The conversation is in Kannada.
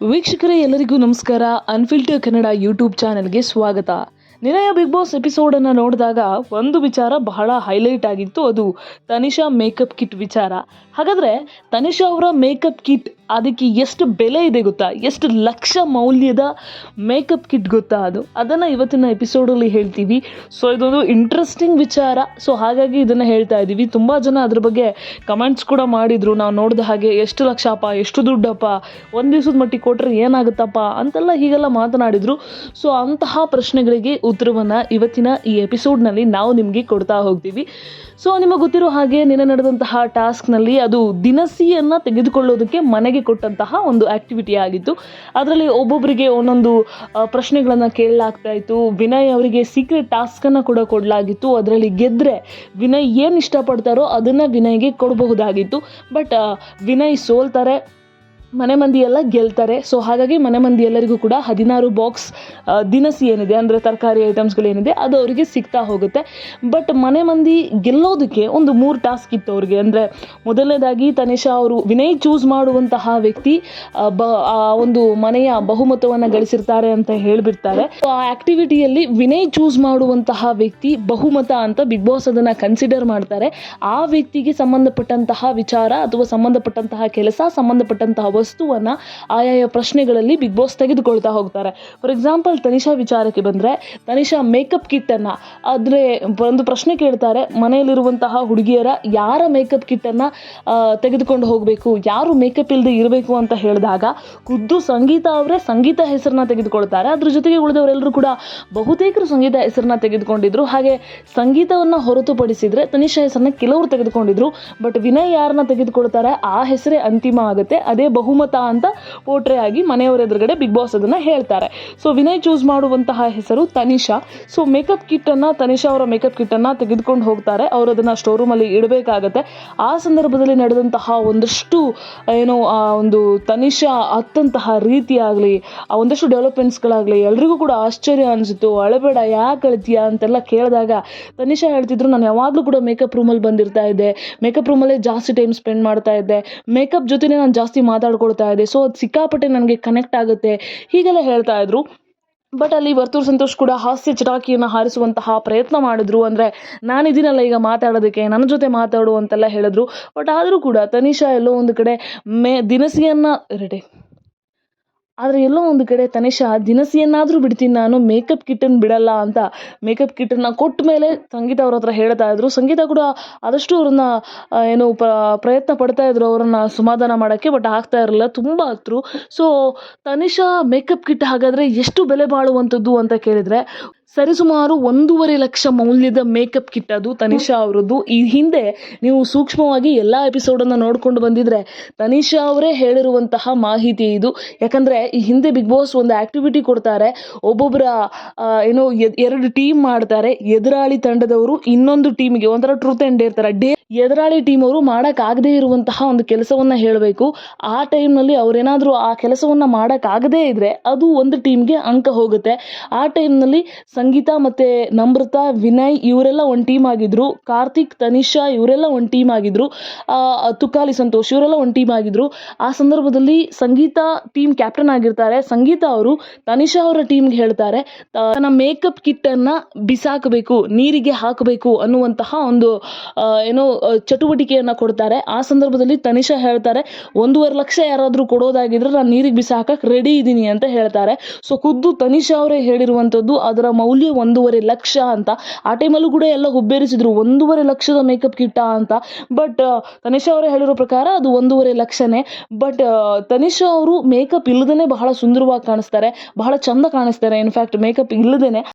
ವೀಕ್ಷಕರೇ ಎಲ್ಲರಿಗೂ ನಮಸ್ಕಾರ. ಅನ್ಫಿಲ್ಟರ್ ಕನ್ನಡ ಯೂಟ್ಯೂಬ್ ಚಾನೆಲ್ಗೆ ಸ್ವಾಗತ. ನಿನ್ನೆಯ ಬಿಗ್ ಬಾಸ್ ಎಪಿಸೋಡನ್ನು ನೋಡಿದಾಗ ಒಂದು ವಿಚಾರ ಬಹಳ ಹೈಲೈಟ್ ಆಗಿತ್ತು. ಅದು ತನಿಷಾ ಮೇಕಪ್ ಕಿಟ್ ವಿಚಾರ. ಹಾಗಾದರೆ ತನಿಷಾ ಅವರ ಮೇಕಪ್ ಕಿಟ್ ಅದಕ್ಕೆ ಎಷ್ಟು ಬೆಲೆ ಇದೆ ಗೊತ್ತಾ? ಎಷ್ಟು ಲಕ್ಷ ಮೌಲ್ಯದ ಮೇಕಪ್ ಕಿಟ್ ಗೊತ್ತಾ ಅದು? ಅದನ್ನು ಇವತ್ತಿನ ಎಪಿಸೋಡಲ್ಲಿ ಹೇಳ್ತೀವಿ. ಸೊ ಇದೊಂದು ಇಂಟ್ರೆಸ್ಟಿಂಗ್ ವಿಚಾರ. ಸೊ ಹಾಗಾಗಿ ಇದನ್ನು ಹೇಳ್ತಾ ಇದ್ದೀವಿ ತುಂಬ ಜನ ಅದ್ರ ಬಗ್ಗೆ ಕಮೆಂಟ್ಸ್ ಕೂಡ ಮಾಡಿದರು. ನಾವು ನೋಡಿದ ಹಾಗೆ ಎಷ್ಟು ಲಕ್ಷಪ್ಪ, ಎಷ್ಟು ದುಡ್ಡಪ್ಪ, ಒಂದು ದಿವ್ಸದ ಮಟ್ಟಿಗೆ ಕೊಟ್ಟರೆ ಏನಾಗುತ್ತಪ್ಪ ಅಂತೆಲ್ಲ ಹೀಗೆಲ್ಲ ಮಾತನಾಡಿದರು. ಸೊ ಅಂತಹ ಪ್ರಶ್ನೆಗಳಿಗೆ ಉತ್ತರವನ್ನು ಇವತ್ತಿನ ಈ ಎಪಿಸೋಡ್ನಲ್ಲಿ ನಾವು ನಿಮಗೆ ಕೊಡ್ತಾ ಹೋಗ್ತೀವಿ. ಸೊ ನಿಮಗೆ ಗೊತ್ತಿರೋ ಹಾಗೆ ನಿನ್ನೆ ನಡೆದಂತಹ ಟಾಸ್ಕ್ನಲ್ಲಿ ಅದು ದಿನಸಿಯನ್ನು ತೆಗೆದುಕೊಳ್ಳೋದಕ್ಕೆ ಮನೆಗೆ ಕೊಟ್ಟಂತಹ ಒಂದು ಆ್ಯಕ್ಟಿವಿಟಿ ಆಗಿತ್ತು. ಅದರಲ್ಲಿ ಒಬ್ಬೊಬ್ಬರಿಗೆ ಒಂದೊಂದು ಪ್ರಶ್ನೆಗಳನ್ನು ಕೇಳಲಾಗ್ತಾ ಇತ್ತು. ವಿನಯ್ ಅವರಿಗೆ ಸೀಕ್ರೆಟ್ ಟಾಸ್ಕನ್ನು ಕೂಡ ಕೊಡಲಾಗಿತ್ತು. ಅದರಲ್ಲಿ ಗೆದ್ದರೆ ವಿನಯ್ ಏನು ಇಷ್ಟಪಡ್ತಾರೋ ಅದನ್ನು ವಿನಯ್ಗೆ ಕೊಡಬಹುದಾಗಿತ್ತು. ಬಟ್ ವಿನಯ್ ಸೋಲ್ತಾರೆ. ಮನೆ ಮಂದಿ ಎಲ್ಲ ಗೆಲ್ತಾರೆ. ಸೊ ಹಾಗಾಗಿ ಮನೆ ಮಂದಿ ಎಲ್ಲರಿಗೂ ಕೂಡ ಹದಿನಾರು ಬಾಕ್ಸ್ ದಿನಸಿ ಏನಿದೆ, ಅಂದರೆ ತರಕಾರಿ ಐಟಮ್ಸ್ಗಳೇನಿದೆ ಅದು ಅವರಿಗೆ ಸಿಗ್ತಾ ಹೋಗುತ್ತೆ. ಬಟ್ ಮನೆ ಮಂದಿ ಗೆಲ್ಲೋದಕ್ಕೆ ಒಂದು ಮೂರು ಟಾಸ್ಕ್ ಇತ್ತು ಅವ್ರಿಗೆ. ಅಂದರೆ ಮೊದಲನೇದಾಗಿ ತನಿಷಾ ಅವರು ವಿನಯ್ ಚೂಸ್ ಮಾಡುವಂತಹ ವ್ಯಕ್ತಿ ಬ, ಆ, ಒಂದು ಮನೆಯ ಬಹುಮತವನ್ನು ಗಳಿಸಿರ್ತಾರೆ ಅಂತ ಹೇಳಿಬಿಡ್ತಾರೆ. ಸೊ ಆ ಆ್ಯಕ್ಟಿವಿಟಿಯಲ್ಲಿ ವಿನಯ್ ಚೂಸ್ ಮಾಡುವಂತಹ ವ್ಯಕ್ತಿ ಬಹುಮತ ಅಂತ ಬಿಗ್ ಬಾಸ್ ಅದನ್ನು ಕನ್ಸಿಡರ್ ಮಾಡ್ತಾರೆ. ಆ ವ್ಯಕ್ತಿಗೆ ಸಂಬಂಧಪಟ್ಟಂತಹ ವಿಚಾರ ಅಥವಾ ಸಂಬಂಧಪಟ್ಟಂತಹ ಕೆಲಸ, ಸಂಬಂಧಪಟ್ಟಂತಹ ವಸ್ತುವನ್ನು ಆಯಾಯ ಪ್ರಶ್ನೆಗಳಲ್ಲಿ ಬಿಗ್ ಬಾಸ್ ತೆಗೆದುಕೊಳ್ತಾ ಹೋಗ್ತಾರೆ. ಫಾರ್ ಎಕ್ಸಾಂಪಲ್ ತನಿಷಾ ವಿಚಾರಕ್ಕೆ ಬಂದರೆ, ತನಿಷಾ ಮೇಕಪ್ ಕಿಟ್ಟನ್ನು ಆದರೆ ಒಂದು ಪ್ರಶ್ನೆ ಕೇಳ್ತಾರೆ, ಮನೆಯಲ್ಲಿರುವಂತಹ ಹುಡುಗಿಯರ ಯಾರ ಮೇಕಪ್ ಕಿಟ್ಟನ್ನು ತೆಗೆದುಕೊಂಡು ಹೋಗಬೇಕು, ಯಾರು ಮೇಕಪ್ ಇಲ್ಲದೆ ಇರಬೇಕು ಅಂತ ಹೇಳಿದಾಗ ಖುದ್ದು ಸಂಗೀತ ಅವರೇ ಸಂಗೀತ ಹೆಸರನ್ನ ತೆಗೆದುಕೊಳ್ತಾರೆ. ಅದ್ರ ಜೊತೆಗೆ ಉಳಿದವರೆಲ್ಲರೂ ಕೂಡ ಬಹುತೇಕರು ಸಂಗೀತ ಹೆಸರನ್ನ ತೆಗೆದುಕೊಂಡಿದ್ರು. ಹಾಗೆ ಸಂಗೀತವನ್ನು ಹೊರತುಪಡಿಸಿದರೆ ತನಿಷಾ ಹೆಸರನ್ನ ಕೆಲವರು ತೆಗೆದುಕೊಂಡಿದ್ರು ಬಟ್ ವಿನಯ್ ಯಾರನ್ನ ತೆಗೆದುಕೊಳ್ತಾರೆ, ಆ ಹೆಸರೇ ಅಂತಿಮ ಆಗುತ್ತೆ. ಅದೇ ಬಹುಮತ ಅಂತ ಪೋಟ್ರೆ ಆಗಿ ಮನೆಯವರ ಎದುರುಗಡೆ ಬಿಗ್ ಬಾಸ್ ಅದನ್ನು ಹೇಳ್ತಾರೆ. ಸೊ ವಿನಯ್ ಚೂಸ್ ಮಾಡುವಂತಹ ಹೆಸರು ತನಿಷಾ. ಸೊ ಮೇಕಪ್ ಕಿಟ್ಟನ್ನು ತನಿಷಾ ಅವರ ಮೇಕಪ್ ಕಿಟ್ಟನ್ನು ತೆಗೆದುಕೊಂಡು ಹೋಗ್ತಾರೆ. ಅವರು ಅದನ್ನು ಸ್ಟೋರೂಮಲ್ಲಿ ಇಡಬೇಕಾಗತ್ತೆ. ಆ ಸಂದರ್ಭದಲ್ಲಿ ನಡೆದಂತಹ ಒಂದಷ್ಟು, ಏನು, ಆ ಒಂದು ತನಿಷಾ ಹತ್ತಂತಹ ರೀತಿ ಆಗಲಿ ಆ ಒಂದಷ್ಟು ಡೆವಲಪ್ಮೆಂಟ್ಸ್ಗಳಾಗಲಿ ಎಲ್ರಿಗೂ ಕೂಡ ಆಶ್ಚರ್ಯ ಅನಿಸಿತು ಅಳಬೇಡ, ಯಾಕೆ ಅಳ್ತೀಯ ಅಂತೆಲ್ಲ ಕೇಳಿದಾಗ ತನಿಷಾ ಹೇಳ್ತಿದ್ರು, ನಾನು ಯಾವಾಗಲೂ ಕೂಡ ಮೇಕಪ್ ರೂಮಲ್ಲಿ ಬಂದಿರ್ತಾ ಇದ್ದೆ. ಮೇಕಪ್ ರೂಮಲ್ಲೇ ಜಾಸ್ತಿ ಟೈಮ್ ಸ್ಪೆಂಡ್ ಮಾಡ್ತಾ ಇದ್ದೆ. ಮೇಕಪ್ ಜೊತೆನೇ ನಾನು ಜಾಸ್ತಿ ಮಾತಾಡ್ಕೊಳ್ತಾ ಇದೆ. ಸೊ ಅದು ಸಿಕ್ಕಾಪಟ್ಟೆ ನನಗೆ ಕನೆಕ್ಟ್ ಆಗುತ್ತೆ. ಹೀಗೆಲ್ಲ ಹೇಳ್ತಾ ಇದ್ರು. ಬಟ್ ಅಲ್ಲಿ ವರ್ತೂರ್ ಸಂತೋಷ್ ಕೂಡ ಹಾಸ್ಯ ಚಟಾಕಿಯನ್ನು ಹಾರಿಸುವಂತಹ ಪ್ರಯತ್ನ ಮಾಡಿದ್ರು. ಅಂದರೆ ನಾನಿದ್ದೀನಲ್ಲ ಈಗ ಮಾತಾಡೋದಕ್ಕೆ ನನ್ನ ಜೊತೆ ಮಾತಾಡು ಅಂತೆಲ್ಲ ಹೇಳಿದ್ರು. ಬಟ್ ಆದರೂ ಕೂಡ ತನಿಷಾ ಎಲ್ಲೋ ಒಂದು ಕಡೆ ಮೇ ದಿನಸಿಯನ್ನು ರೆಡಿ ಆದರೆ ಎಲ್ಲೋ ಒಂದು ಕಡೆ, ತನಿಷಾ, ದಿನಸಿಯನ್ನಾದರೂ ಬಿಡ್ತೀನಿ ನಾನು ಮೇಕಪ್ ಕಿಟ್ಟನ್ನು ಬಿಡಲ್ಲ ಅಂತ. ಮೇಕಪ್ ಕಿಟ್ಟನ್ನ ಕೊಟ್ಟ ಮೇಲೆ ಸಂಗೀತ ಅವ್ರ ಹತ್ರ ಹೇಳ್ತಾ ಇದ್ರು. ಸಂಗೀತ ಕೂಡ ಆದಷ್ಟು ಅವ್ರನ್ನ ಏನು ಪ್ರಯತ್ನ ಪಡ್ತಾ ಇದ್ರು ಅವ್ರನ್ನ ಸಮಾಧಾನ ಮಾಡೋಕ್ಕೆ ಬಟ್ ಆಗ್ತಾ ಇರಲಿಲ್ಲ, ತುಂಬ ಹತ್ರ ಸೊ ತನಿಷಾ ಮೇಕಪ್ ಕಿಟ್ ಹಾಗಾದರೆ ಎಷ್ಟು ಬೆಲೆ ಬಾಳುವಂಥದ್ದು ಅಂತ ಕೇಳಿದರೆ ಸರಿಸುಮಾರು ಒಂದೂವರೆ ಲಕ್ಷ ಮೌಲ್ಯದ ಮೇಕಪ್ ಕಿಟ್ ಅದು ತನಿಷಾ ಅವರದ್ದು. ಈ ಹಿಂದೆ ನೀವು ಸೂಕ್ಷ್ಮವಾಗಿ ಎಲ್ಲ ಎಪಿಸೋಡನ್ನು ನೋಡ್ಕೊಂಡು ಬಂದಿದ್ರೆ ತನಿಷಾ ಅವರೇ ಹೇಳಿರುವಂತಹ ಮಾಹಿತಿ ಇದು. ಯಾಕಂದರೆ ಈ ಹಿಂದೆ ಬಿಗ್ ಬಾಸ್ ಒಂದು ಆ್ಯಕ್ಟಿವಿಟಿ ಕೊಡ್ತಾರೆ. ಒಬ್ಬೊಬ್ಬರ ಏನೋ ಎರಡು ಟೀಮ್ ಮಾಡ್ತಾರೆ. ಎದುರಾಳಿ ತಂಡದವರು ಇನ್ನೊಂದು ಟೀಮಿಗೆ ಒಂಥರ ಟ್ರೂತ್ ಆ್ಯಂಡ್ ಡೇರ್ ಥರ ಡೇ ಎದುರಾಳಿ ಟೀಮ್ ಅವರು ಮಾಡೋಕ್ಕಾಗದೇ ಇರುವಂತಹ ಒಂದು ಕೆಲಸವನ್ನು ಹೇಳಬೇಕು. ಆ ಟೈಮ್ನಲ್ಲಿ ಅವರೇನಾದರೂ ಆ ಕೆಲಸವನ್ನು ಮಾಡೋಕ್ಕಾಗದೇ ಇದ್ದರೆ ಅದು ಒಂದು ಟೀಮ್ಗೆ ಅಂಕ ಹೋಗುತ್ತೆ. ಆ ಟೈಮ್ನಲ್ಲಿ ಸಂಗೀತ ಮತ್ತು ನಮ್ರತಾ, ವಿನಯ್ ಇವರೆಲ್ಲ ಒಂದು ಟೀಮ್ ಆಗಿದ್ರು. ಕಾರ್ತಿಕ್, ತನಿಷಾ ಇವರೆಲ್ಲ ಒಂದು ಟೀಮ್ ಆಗಿದ್ರು. ತುಕಾಲಿ ಸಂತೋಷ್ ಇವರೆಲ್ಲ ಒಂದು ಟೀಮ್ ಆಗಿದ್ರು. ಆ ಸಂದರ್ಭದಲ್ಲಿ ಸಂಗೀತ ಟೀಮ್ ಕ್ಯಾಪ್ಟನ್ ಆಗಿರ್ತಾರೆ. ಸಂಗೀತ ಅವರು ತನಿಷಾ ಅವರ ಟೀಮ್ಗೆ ಹೇಳ್ತಾರೆ ತನ್ನ ಮೇಕಪ್ ಕಿಟ್ಟನ್ನು ಬಿಸಾಕಬೇಕು, ನೀರಿಗೆ ಹಾಕಬೇಕು ಅನ್ನುವಂತಹ ಒಂದು ಏನೋ ಚಟುವಟಿಕೆಯನ್ನು ಕೊಡ್ತಾರೆ. ಆ ಸಂದರ್ಭದಲ್ಲಿ ತನಿಷಾ ಹೇಳ್ತಾರೆ, ಒಂದೂವರೆ ಲಕ್ಷ ಯಾರಾದರೂ ಕೊಡೋದಾಗಿದ್ರೆ ನಾನು ನೀರಿಗೆ ಬಿಸಾಕಕ್ಕೆ ರೆಡಿ ಇದ್ದೀನಿ ಅಂತ ಹೇಳ್ತಾರೆ. ಸೊ ಖುದ್ದು ತನಿಷಾ ಅವರೇ ಹೇಳಿರುವಂಥದ್ದು, ಅದರ ಮೌಲ್ಯ ಒಂದೂವರೆ ಲಕ್ಷ ಅಂತ. ಆ ಟೈಮಲ್ಲೂ ಕೂಡ ಎಲ್ಲ ಹುಬ್ಬೇರಿಸಿದ್ರು, ಒಂದೂವರೆ ಲಕ್ಷದ ಮೇಕಪ್ ಕಿಟ್ಟ ಅಂತ. ಬಟ್ ತನಿಷಾ ಅವರೇ ಹೇಳಿರೋ ಪ್ರಕಾರ ಅದು ಒಂದೂವರೆ ಲಕ್ಷನೇ. ಬಟ್ ತನಿಷಾ ಅವರು ಮೇಕಪ್ ಇಲ್ಲದೇನೆ ಬಹಳ ಸುಂದರವಾಗಿ ಕಾಣಿಸ್ತಾರೆ, ಬಹಳ ಚಂದ ಕಾಣಿಸ್ತಾರೆ. ಇನ್ಫ್ಯಾಕ್ಟ್ ಮೇಕಪ್ ಇಲ್ಲದೇ